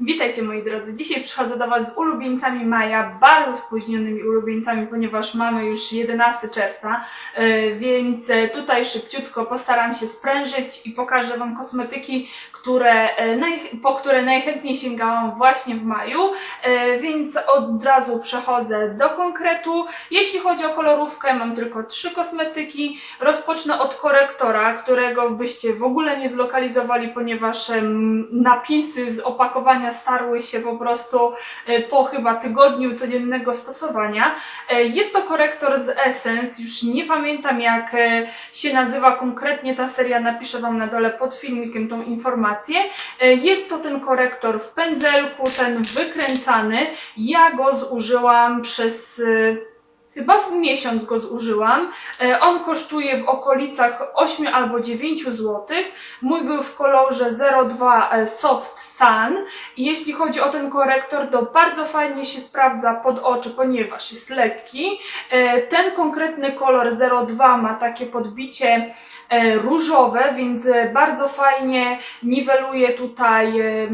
Witajcie moi drodzy, dzisiaj przychodzę do Was z ulubieńcami maja, bardzo spóźnionymi ulubieńcami, ponieważ mamy już 11 czerwca, e, więc e, tutaj szybciutko postaram się sprężyć i pokażę Wam kosmetyki, które, e, po które najchętniej sięgałam właśnie w maju, więc od razu przechodzę do konkretu. Jeśli chodzi o kolorówkę, mam tylko trzy kosmetyki. Rozpocznę od korektora, którego byście w ogóle nie zlokalizowali, ponieważ napisy z opakowania starły się po prostu e, po chyba tygodniu codziennego stosowania. E, Jest to korektor z Essence, już nie pamiętam jak e, się nazywa konkretnie ta seria, napiszę Wam na dole pod filmikiem tą informację. Jest to ten korektor w pędzelku, ten wykręcany. Ja go zużyłam przez Chyba w miesiąc go zużyłam. E, On kosztuje w okolicach 8 albo 9 zł. Mój był w kolorze 02 e, Soft Sun. Jeśli chodzi o ten korektor, to bardzo fajnie się sprawdza pod oczy, ponieważ jest lekki. E, Ten konkretny kolor 02 ma takie podbicie różowe, więc e, bardzo fajnie niweluje tutaj e,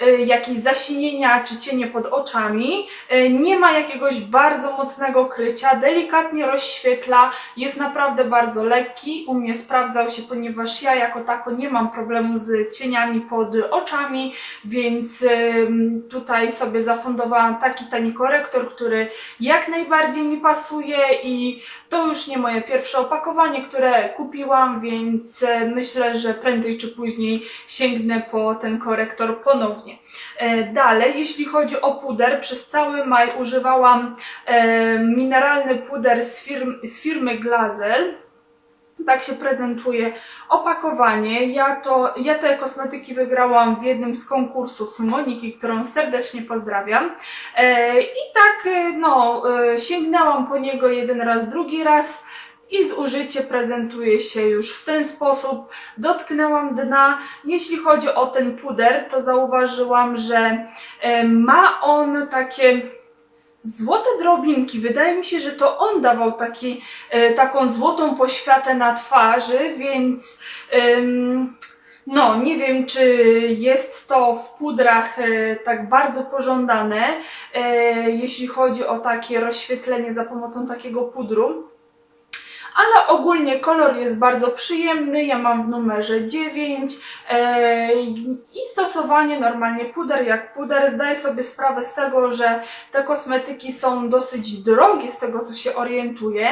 e, jakieś zasinienia czy cienie pod oczami. E, Nie ma jakiegoś bardzo mocnego krycia, delikatnie rozświetla, jest naprawdę bardzo lekki. U mnie sprawdzał się, ponieważ ja jako tako nie mam problemu z cieniami pod oczami, więc tutaj sobie zafundowałam taki tani korektor, który jak najbardziej mi pasuje i to już nie moje pierwsze opakowanie, które kupiłam, więc e, myślę, że prędzej czy później sięgnę po ten korektor ponownie. E, Dalej, jeśli chodzi o puder, przez cały maj używałam e, mineralny puder z, firm, z firmy Glazel. Tak się prezentuje opakowanie. Ja, to, ja te kosmetyki wygrałam w jednym z konkursów Moniki, którą serdecznie pozdrawiam. I tak, no, sięgnęłam po niego jeden raz, drugi raz i zużycie prezentuje się już w ten sposób. Dotknęłam dna. Jeśli chodzi o ten puder, to zauważyłam, że e, ma on takie złote drobinki. Wydaje mi się, że to on dawał taki, e, taką złotą poświatę na twarzy, więc no, nie wiem, czy jest to w pudrach e, tak bardzo pożądane, jeśli chodzi o takie rozświetlenie za pomocą takiego pudru. Ale ogólnie kolor jest bardzo przyjemny, ja mam w numerze 9 e, i stosowanie normalnie puder jak puder. Zdaję sobie sprawę z tego, że te kosmetyki są dosyć drogie z tego co się orientuję,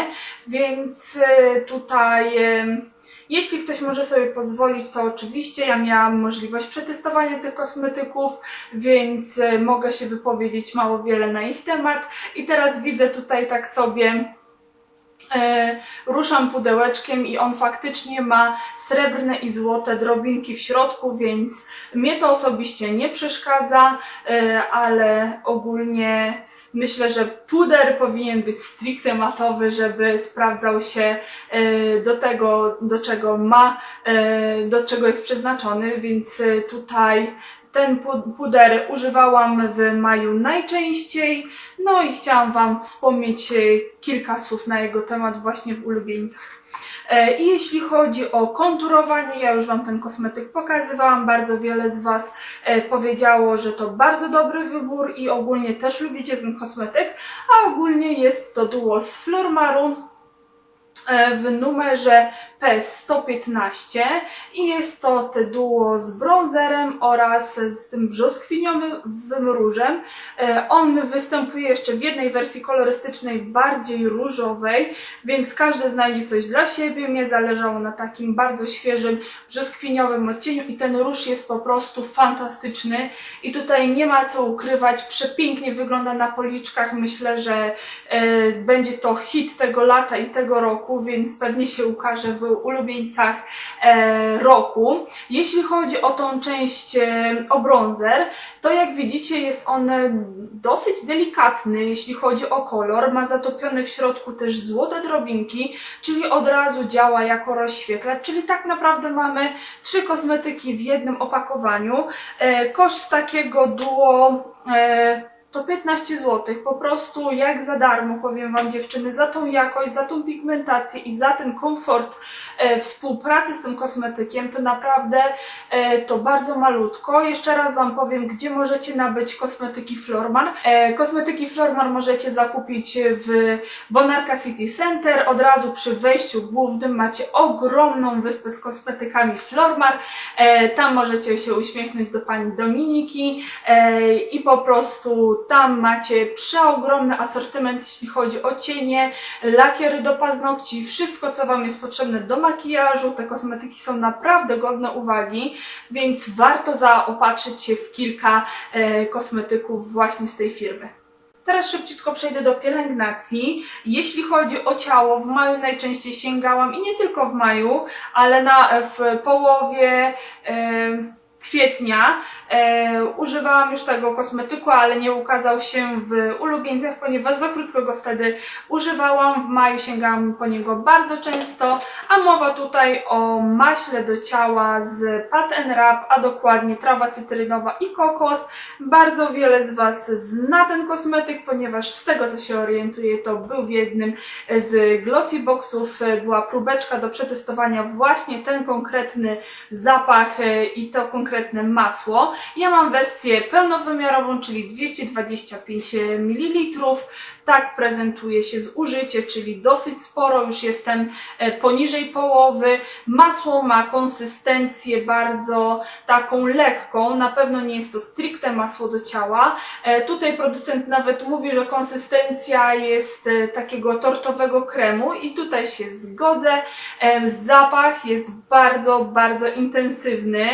więc e, tutaj e, jeśli ktoś może sobie pozwolić, to oczywiście ja miałam możliwość przetestowania tych kosmetyków, więc mogę się wypowiedzieć mało wiele na ich temat. I teraz widzę tutaj tak sobie ruszam pudełeczkiem i on faktycznie ma srebrne i złote drobinki w środku, więc mnie to osobiście nie przeszkadza, e, ale ogólnie myślę, że puder powinien być stricte matowy, żeby sprawdzał się e, do tego, do czego ma, e, do czego jest przeznaczony, więc e, tutaj ten pu- puder używałam w maju najczęściej, no i chciałam Wam wspomnieć e, kilka słów na jego temat właśnie w ulubieńcach. E, I jeśli chodzi o konturowanie, ja już Wam ten kosmetyk pokazywałam, bardzo wiele z Was e, powiedziało, że to bardzo dobry wybór i ogólnie też lubicie ten kosmetyk, a ogólnie jest to duo z Flormaru e, w numerze P115 i jest to te duo z bronzerem oraz z tym brzoskwiniowym różem. E, On występuje jeszcze w jednej wersji kolorystycznej, bardziej różowej, więc każdy znajdzie coś dla siebie. Mnie zależało na takim bardzo świeżym, brzoskwiniowym odcieniu i ten róż jest po prostu fantastyczny i tutaj nie ma co ukrywać, przepięknie wygląda na policzkach. Myślę, że e, będzie to hit tego lata i tego roku, więc pewnie się ukaże w ulubieńcach e, roku. Jeśli chodzi o tą część e, o bronzer, to jak widzicie jest on dosyć delikatny, jeśli chodzi o kolor. Ma zatopione w środku też złote drobinki, czyli od razu działa jako rozświetlacz, czyli tak naprawdę mamy trzy kosmetyki w jednym opakowaniu. E, koszt takiego duo to 15 zł. Po prostu jak za darmo, powiem Wam dziewczyny, za tą jakość, za tą pigmentację i za ten komfort e, współpracy z tym kosmetykiem, to naprawdę e, to bardzo malutko. Jeszcze raz Wam powiem, gdzie możecie nabyć kosmetyki Flormar. E, kosmetyki Flormar możecie zakupić w Bonarka City Center. Od razu przy wejściu głównym macie ogromną wyspę z kosmetykami Flormar. E, tam możecie się uśmiechnąć do pani Dominiki e, i po prostu tam macie przeogromny asortyment, jeśli chodzi o cienie, lakiery do paznokci, wszystko co Wam jest potrzebne do makijażu. Te kosmetyki są naprawdę godne uwagi, więc warto zaopatrzyć się w kilka e, kosmetyków właśnie z tej firmy. Teraz szybciutko przejdę do pielęgnacji. Jeśli chodzi o ciało, w maju najczęściej sięgałam i nie tylko w maju, ale na, w połowie e, kwietnia e, używałam już tego kosmetyku, ale nie ukazał się w ulubieńcach, ponieważ za krótko go wtedy używałam. W maju sięgałam po niego bardzo często, a mowa tutaj o maśle do ciała z Pat Rap, a dokładnie trawa cytrynowa i kokos. Bardzo wiele z Was zna ten kosmetyk, ponieważ z tego co się orientuję, to był w jednym z glossy boxów, była próbeczka do przetestowania właśnie ten konkretny zapach e, i to konkretne masło. Ja mam wersję pełnowymiarową, czyli 225 ml. Tak prezentuje się zużycie, czyli dosyć sporo, już jestem e, poniżej połowy. Masło ma konsystencję bardzo taką lekką, na pewno nie jest to stricte masło do ciała. E, Tutaj producent nawet mówi, że konsystencja jest e, takiego tortowego kremu i tutaj się zgodzę. Zapach jest bardzo, bardzo intensywny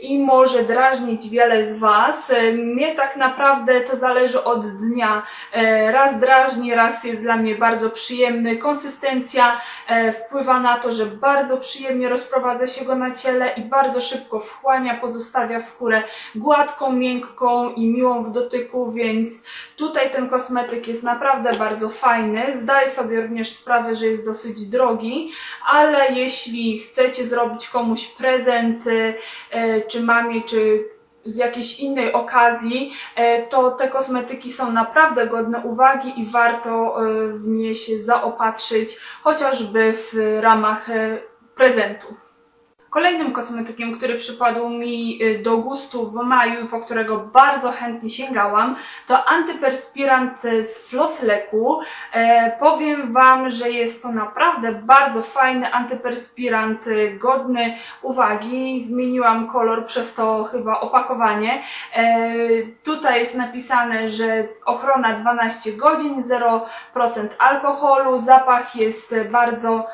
i może drażnić wiele z Was. E, Mnie tak naprawdę to zależy od dnia. E, Raz drażni, raz jest dla mnie bardzo przyjemny. Konsystencja e, wpływa na to, że bardzo przyjemnie rozprowadza się go na ciele i bardzo szybko wchłania, pozostawia skórę gładką, miękką i miłą w dotyku, więc tutaj ten kosmetyk jest naprawdę bardzo fajny. Zdaję sobie również sprawę, że jest dosyć drogi, ale jeśli chcecie zrobić komuś prezent, e, czy mamie, czy z jakiejś innej okazji, e, to te kosmetyki są naprawdę godne uwagi i warto e, w nie się zaopatrzyć, chociażby w ramach e, prezentu. Kolejnym kosmetykiem, który przypadł mi y, do gustu w maju, po którego bardzo chętnie sięgałam, to antyperspirant z Flossleku. E, powiem Wam, że jest to naprawdę bardzo fajny antyperspirant, y, godny uwagi. Zmieniłam kolor przez to chyba opakowanie. E, tutaj jest napisane, że ochrona 12 godzin, 0% alkoholu, zapach jest bardzo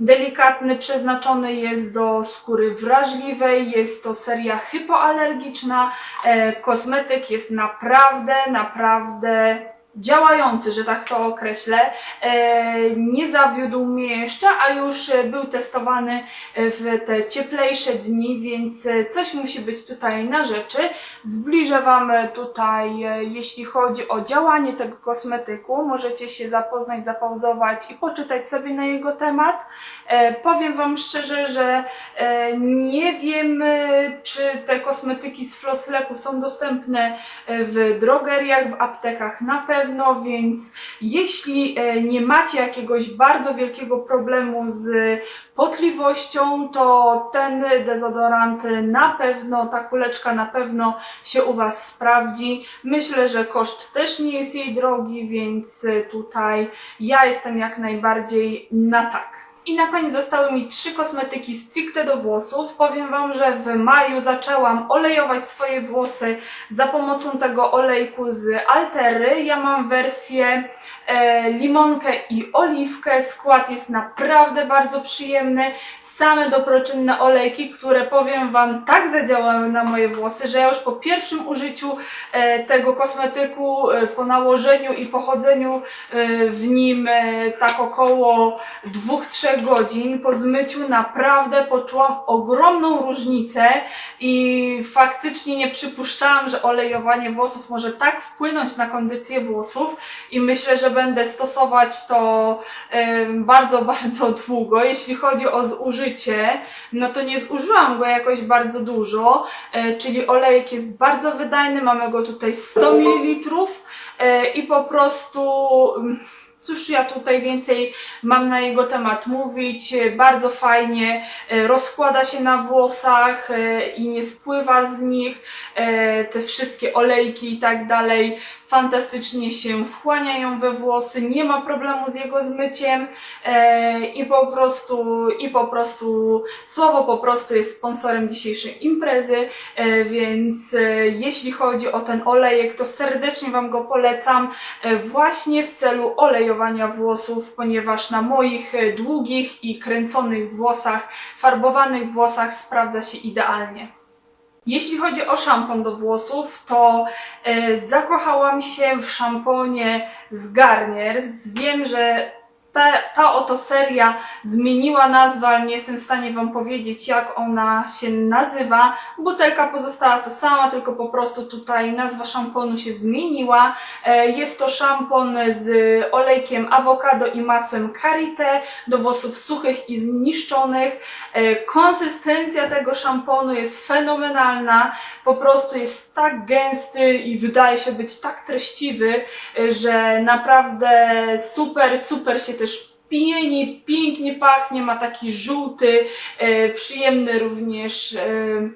delikatny, przeznaczony jest do skóry wrażliwej, jest to seria hypoalergiczna. E, kosmetyk jest naprawdę, naprawdę działający, że tak to określę. E, nie zawiódł mnie jeszcze, a już e, był testowany e, w te cieplejsze dni, więc coś musi być tutaj na rzeczy. Zbliżę Wam tutaj, jeśli chodzi o działanie tego kosmetyku. Możecie się zapoznać, zapauzować i poczytać sobie na jego temat. Powiem Wam szczerze, że nie wiem, czy te kosmetyki z Flossleku są dostępne w drogeriach, w aptekach na pewno, więc jeśli e, nie macie jakiegoś bardzo wielkiego problemu z potliwością, to ten dezodorant na pewno, ta kuleczka na pewno się u Was sprawdzi. Myślę, że koszt też nie jest jej drogi, więc tutaj ja jestem jak najbardziej na tak. I na koniec zostały mi trzy kosmetyki stricte do włosów. Powiem Wam, że w maju zaczęłam olejować swoje włosy za pomocą tego olejku z Altery. Ja mam wersję e, limonkę i oliwkę. Skład jest naprawdę bardzo przyjemny. Same doproczynne olejki, które powiem Wam tak zadziałały na moje włosy, że ja już po pierwszym użyciu e, tego kosmetyku, e, po nałożeniu i pochodzeniu e, w nim tak około 2-3 godzin, po zmyciu naprawdę poczułam ogromną różnicę i faktycznie nie przypuszczałam, że olejowanie włosów może tak wpłynąć na kondycję włosów i myślę, że będę stosować to bardzo, bardzo długo. Jeśli chodzi o zużycie zużycie, no to nie zużyłam go jakoś bardzo dużo, e, czyli olejek jest bardzo wydajny, mamy go tutaj 100 ml e, i po prostu mm, cóż ja tutaj więcej mam na jego temat mówić, E, bardzo fajnie rozkłada się na włosach i nie spływa z nich, te wszystkie olejki i tak dalej fantastycznie się wchłaniają we włosy, nie ma problemu z jego zmyciem e, i po prostu, i po prostu Słowo po prostu jest sponsorem dzisiejszej imprezy, e, więc e, jeśli chodzi o ten olejek, to serdecznie Wam go polecam właśnie w celu olejowania włosów, ponieważ na moich długich i kręconych włosach, farbowanych włosach sprawdza się idealnie. Jeśli chodzi o szampon do włosów, to e, zakochałam się w szamponie z Garnier. Wiem, że ta, ta oto seria zmieniła nazwę, ale nie jestem w stanie Wam powiedzieć, jak ona się nazywa. Butelka pozostała ta sama, tylko po prostu tutaj nazwa szamponu się zmieniła. E, Jest to szampon z olejkiem awokado i masłem karité do włosów suchych i zniszczonych. E, Konsystencja tego szamponu jest fenomenalna, po prostu jest tak gęsty i wydaje się być tak treściwy, e, że naprawdę super, super się też pieni, pięknie pachnie, ma taki żółty, e, przyjemny również e,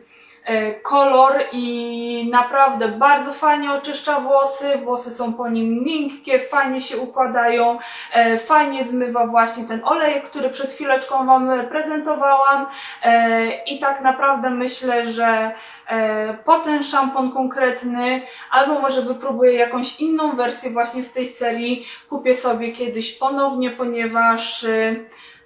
kolor i naprawdę bardzo fajnie oczyszcza włosy, włosy są po nim miękkie, fajnie się układają, e, fajnie zmywa właśnie ten olej, który przed chwileczką Wam prezentowałam e, i tak naprawdę myślę, że e, po ten szampon konkretny albo może wypróbuję jakąś inną wersję właśnie z tej serii, kupię sobie kiedyś ponownie, ponieważ e,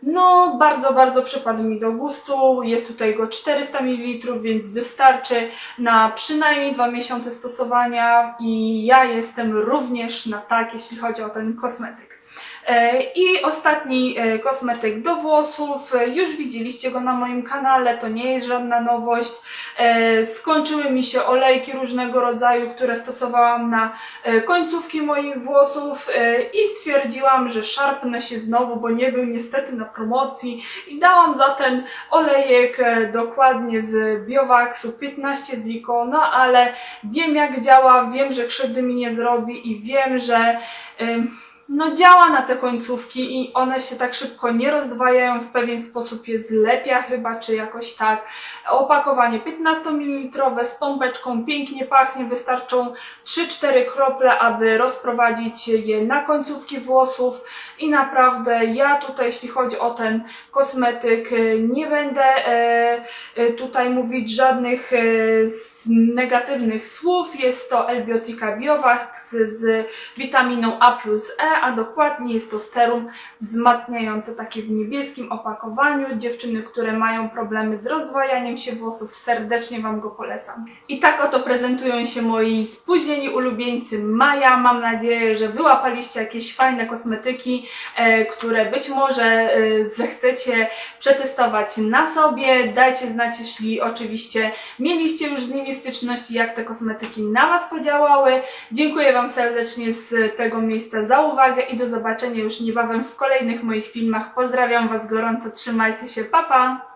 no, bardzo, bardzo przypadł mi do gustu. Jest tutaj go 400 ml, więc wystarczy na przynajmniej dwa miesiące stosowania i ja jestem również na tak, jeśli chodzi o ten kosmetyk. E, I ostatni e, kosmetyk do włosów. E, Już widzieliście go na moim kanale, to nie jest żadna nowość. Skończyły mi się olejki różnego rodzaju, które stosowałam na końcówki moich włosów i stwierdziłam, że szarpnę się znowu, bo nie był niestety na promocji i dałam za ten olejek dokładnie z Biowaxu 15 Ziko, no ale wiem jak działa, wiem, że krzywdy mi nie zrobi i wiem, że ym, no działa na te końcówki i one się tak szybko nie rozdwajają, w pewien sposób je zlepia chyba, czy jakoś tak. Opakowanie 15 ml z pompeczką, pięknie pachnie, wystarczą 3-4 krople, aby rozprowadzić je na końcówki włosów i naprawdę ja tutaj, jeśli chodzi o ten kosmetyk, nie będę e, e, tutaj mówić żadnych e, negatywnych słów. Jest to Elbiotika Biovax z witaminą A plus E, a dokładnie jest to serum wzmacniające takie w niebieskim opakowaniu. Dziewczyny, które mają problemy z rozdwajaniem się włosów, serdecznie Wam go polecam. I tak oto prezentują się moi spóźnieni ulubieńcy Maja. Mam nadzieję, że wyłapaliście jakieś fajne kosmetyki, e, które być może e, zechcecie przetestować na sobie. Dajcie znać, jeśli oczywiście mieliście już z nimi styczność jak te kosmetyki na Was podziałały. Dziękuję Wam serdecznie z tego miejsca za uwagę i do zobaczenia już niebawem w kolejnych moich filmach. Pozdrawiam Was gorąco, trzymajcie się, pa pa!